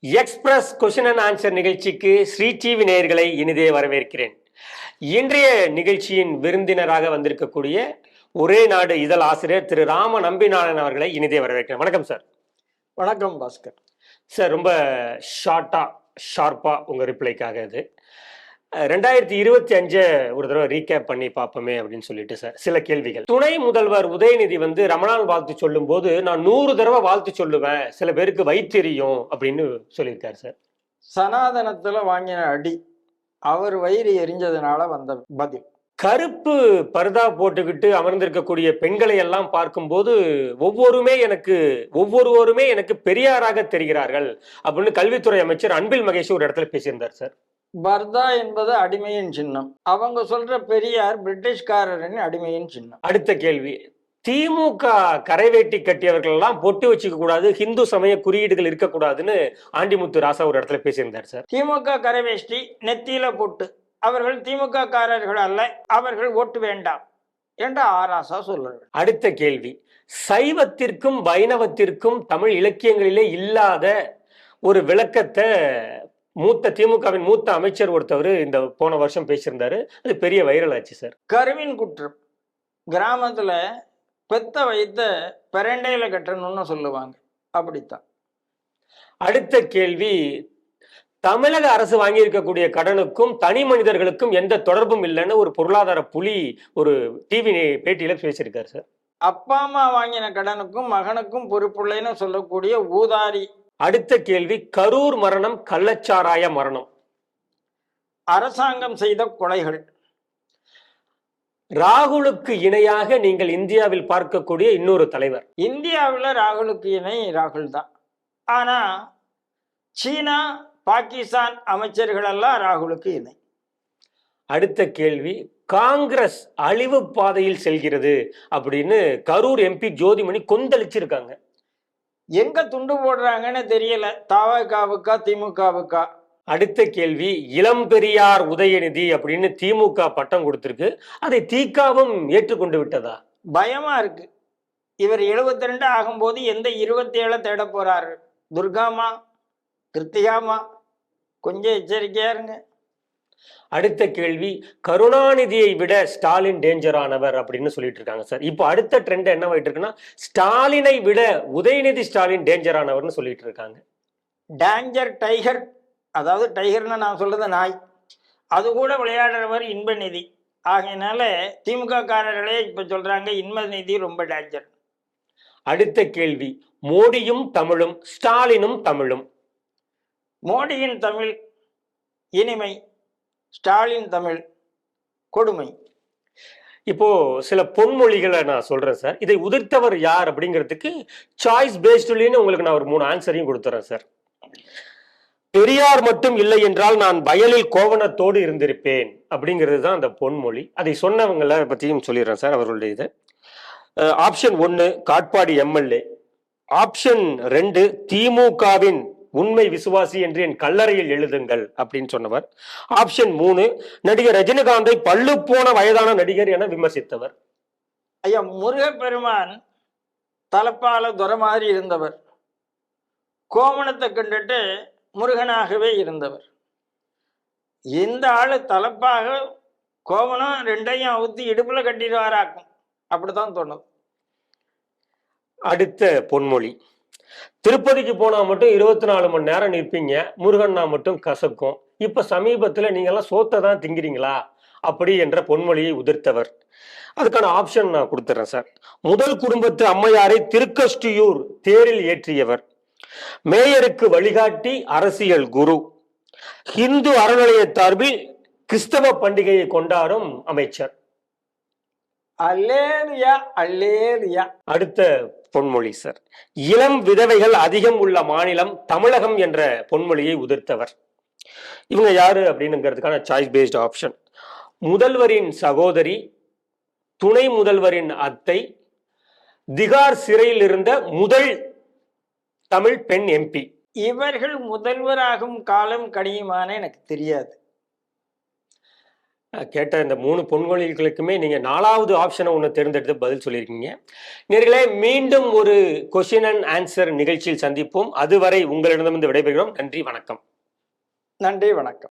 Express question and answer நிகழ்ச்சிக்கு Sri TV நேயர்களை இனிதே வரவேற்கிறேன். இன்றைய நிகழ்ச்சியின் விருந்தினராக வந்திருக்கக்கூடிய ஒரே நாடு இதழ் ஆசிரியர் திரு ராம நம்பிநாதன் அவர்களை இனிதே வரவேற்கிறேன். வணக்கம் சார். வணக்கம் பாஸ்கர். சார் ரொம்ப ஷார்ட்டா ஷார்ப்பா உங்க ரிப்ளைக்காக இது. ரெண்டாயிரத்தி இருபத்தி அஞ்சை ஒரு தடவை ரீகேப் பண்ணி பார்ப்போமே அப்படின்னு சொல்லிட்டு சார் சில கேள்விகள். துணை முதல்வர் உதயநிதி வந்து ரமணான் வாழ்த்து சொல்லும்போது நான் நூறு தடவை வாழ்த்து சொல்லுவேன் சில பேருக்கு வைத்தெரியும் அப்படின்னு சொல்லியிருக்காரு சார். சனாதனத்துல வாங்கின அடி அவர் வயிறு எரிஞ்சதுனால வந்த பதில். கருப்பு பர்தா போட்டுக்கிட்டு அமர்ந்திருக்கக்கூடிய பெண்களை எல்லாம் பார்க்கும்போது ஒவ்வொருமே எனக்கு ஒவ்வொருவருமே எனக்கு பெரியாராக தெரிகிறார்கள் அப்படின்னு கல்வித்துறை அமைச்சர் அன்பில் மகேஷ் ஒரு இடத்துல பேசியிருந்தார் சார். பர்தா என்பது அடிமையின் சின்னம். அவங்க சொல்ற பெரியார் பிரிட்டிஷ்காரரின் அடிமையின் சின்னம். அடுத்த கேள்வி. திமுக கரைவேட்டி கட்டியவர்கள் எல்லாம் பொட்டு வச்சுக்க கூடாது ஹிந்து சமய குறியீடுகள் இருக்கக்கூடாதுன்னு ஆண்டிமுத்து ராசா ஒரு இடத்துல பேசியிருந்தார் சார். திமுக கரைவேஷ்டி நெத்தியில போட்டு. அவர்கள் திமுக காரர்கள் அல்ல அவர்கள் ஓட்டு வேண்டாம் என்று ஆராசா சொல்றாரு. அடுத்த கேள்வி. சைவத்திற்கும் வைணவத்திற்கும் தமிழ் இலக்கியங்களிலே இல்லாத ஒரு விளக்கத்தை மூத்த திமுகவின் மூத்த அமைச்சர் ஒருத்தவர் இந்த போன வருஷம் பேசியிருந்தாரு. அது பெரிய வைரல் ஆச்சு சார் கருவின் குற்றம். கிராமத்துல பெத்த வைத்த பெரண்டையில கட்டணும்னு சொல்லுவாங்க. அப்படித்தான். அடுத்த கேள்வி தமிழக அரசு வாங்கியிருக்கக்கூடிய கடனுக்கும் தனி மனிதர்களுக்கும் எந்த தொடர்பும் இல்லைன்னு ஒரு பொருளாதார புலி ஒரு டிவி பேட்டியில பேசியிருக்காரு சார் அப்பா அம்மா வாங்கின கடனுக்கும் மகனுக்கும் பொறுப்புள்ளைன்னு சொல்லக்கூடிய ஊதாரி அடுத்த கேள்வி கரூர் மரணம் கள்ளச்சாராய மரணம். அரசாங்கம் செய்த கொலைகள். ராகுலுக்கு இணையாக நீங்கள் இந்தியாவில் பார்க்கக்கூடிய இன்னொரு தலைவர். இந்தியாவில் ராகுலுக்கு இணை ராகுல் தான். ஆனா சீனா பாகிஸ்தான் அமைச்சர்கள் எல்லாம் ராகுலுக்கு இணை. அடுத்த கேள்வி காங்கிரஸ் அழிவு பாதையில் செல்கிறது அப்படின்னு கரூர் எம்பி ஜோதிமணி கொந்தளிச்சிருக்காங்க. எங்க துண்டு போடுறாங்கன்னு தெரியல. தவகாவுக்கா திமுகவுக்கா? அடுத்த கேள்வி இளம் பெரியார் உதயநிதி அப்படின்னு திமுக பட்டம் கொடுத்திருக்கு. அதை தீக்காவும் ஏற்றுக்கொண்டு விட்டதா? பயமா இருக்கு. இவர் 72 ரெண்டு ஆகும்போது எந்த இருபத்தி ஏழை தேட போறாரு? துர்காமா கிருத்திகாமா? கொஞ்சம் எச்சரிக்கையா இருங்க. அடுத்த கேள்வி கருணாநிதியை விட ஸ்டாலின் டேஞ்சரானவர் அப்படின்னு சொல்லிட்டு இருக்காங்க சார் இப்போ அடுத்த ட்ரெண்ட் என்னவாயிட்டு இருக்குன்னா ஸ்டாலினை விட உதயநிதி ஸ்டாலின் டேஞ்சரானவர்னு சொல்லிட்டு இருக்காங்க. டேஞ்சர் டைகர் அதாவது டைகர்னு நான் சொல்றது நாய் அது கூட விளையாடுறவர் இன்பநிதி. ஆகையினால திமுக காரர்களே இப்ப சொல்றாங்க இன்பநிதி ரொம்ப டேஞ்சர் அடுத்த கேள்வி மோடியும் தமிழும் ஸ்டாலினும் தமிழும். மோடியின் தமிழ் இனிமை. ஸ்டாலின் தமிழ் கொடுமை. இப்போ சில பொன்மொழிகளை நான் சொல்றேன் சார். இதை உதிர்த்தவர் யார் அப்படிங்கிறதுக்கு சாய்ஸ் பேஸ்டுலேன்னு உங்களுக்கு நான் ஒரு மூணு ஆன்சரையும் கொடுத்துறேன் சார். பெரியார் மட்டும் இல்லை என்றால் நான் வயலில் கோவணத்தோடு இருந்திருப்பேன் அப்படிங்கிறது தான் அந்த பொன்மொழி. அதை சொன்னவங்கள பற்றியும் சொல்லிடுறேன் சார் அவர்களுடைய இது. ஆப்ஷன் ஒன்று காட்பாடி எம்எல்ஏ ஆப்ஷன் ரெண்டு திமுகவின் உண்மை விசுவாசி என்று என் கல்லறையில் எழுதுங்கள் அப்படின்னு சொன்னவர். ஆப்ஷன் மூணு நடிகர் ரஜினிகாந்தை பல்லு போன வயதான நடிகர் என விமர்சித்தவர். ஐயா முருகப்பெருமான் தலப்பால துரை மாதிரி இருந்தவர். கோமணத்தை கண்டுட்டு முருகனாகவே இருந்தவர். இந்த ஆளு தலப்பாக கோவணம் ரெண்டையும் அவுத்தி இடுப்புல கட்டிடுவாராக்கும். அப்படித்தான் தோணும். அடுத்த பொன்மொழி. திருப்பதிக்கு போனா மட்டும் இருபத்தி நாலு மணி நேரம் நிற்பீங்க. முருகன்னா மட்டும் கசக்கும். இப்ப சமீபத்துல நீங்க எல்லாம் சோத்தை தான் திங்கிறீங்களா? அப்படி என்ற பொன்மொழியை உதிர்த்தவர். அதுக்கான ஆப்ஷன் நான் கொடுத்துறேன் சார். முதல் குடும்பத்து அம்மையாரை திருக்கஷ்டியூர் தேரில் ஏற்றியவர். மேயருக்கு வழிகாட்டி அரசியல் குரு. இந்து அறநிலைய சார்பில் கிறிஸ்தவ பண்டிகையை கொண்டாடும் அமைச்சர். அடுத்த பொன்மொழி சார் இளம் விதவைகள் அதிகம் உள்ள மாநிலம் தமிழகம் என்ற பொன்மொழியை உதிர்த்தவர். இவங்க யாரு அப்படின்னுங்கிறதுக்கான சாய்ஸ் பேஸ்ட் ஆப்ஷன் முதல்வரின் சகோதரி துணை முதல்வரின் அத்தை திகார் சிறையில் இருந்த முதல் தமிழ் பெண் எம்பி இவர்கள் முதல்வராகும் காலம் கடியுமான எனக்கு தெரியாது. கேட்ட இந்த மூணு பொன்மொழிகளுக்குமே நீங்கள் நாலாவது ஆப்ஷனை ஒன்று தேர்ந்தெடுத்து பதில் சொல்லியிருக்கீங்க. நேர்களே மீண்டும் ஒரு கொஷின் அண்ட் ஆன்சர் நிகழ்ச்சியில் சந்திப்போம். அதுவரை உங்களிடமிருந்து விடைபெறுகிறோம். நன்றி வணக்கம். நன்றி வணக்கம்.